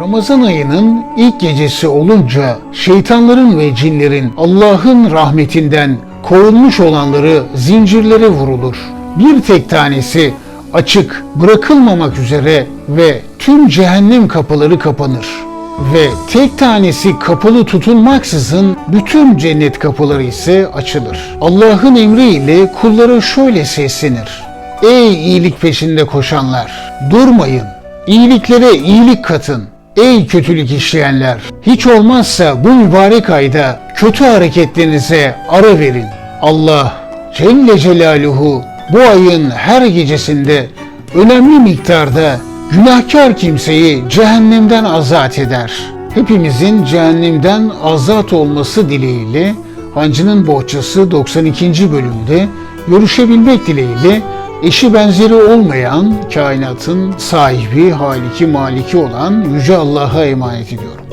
Ramazan ayının ilk gecesi olunca şeytanların ve cinlerin Allah'ın rahmetinden kovulmuş olanları zincirlere vurulur. Bir tek tanesi açık bırakılmamak üzere ve tüm cehennem kapıları kapanır. Ve tek tanesi kapalı tutulmaksızın bütün cennet kapıları ise açılır. Allah'ın emriyle kullara şöyle seslenir. Ey iyilik peşinde koşanlar! Durmayın! İyiliklere iyilik katın. Ey kötülük işleyenler! Hiç olmazsa bu mübarek ayda kötü hareketlerinize ara verin. Allah Celle Celaluhu bu ayın her gecesinde önemli miktarda günahkar kimseyi cehennemden azat eder. Hepimizin cehennemden azat olması dileğiyle Hancı'nın Bohçası 92. bölümde görüşebilmek dileğiyle eşi benzeri olmayan kainatın sahibi, haliki, maliki olan Yüce Allah'a emanet ediyorum.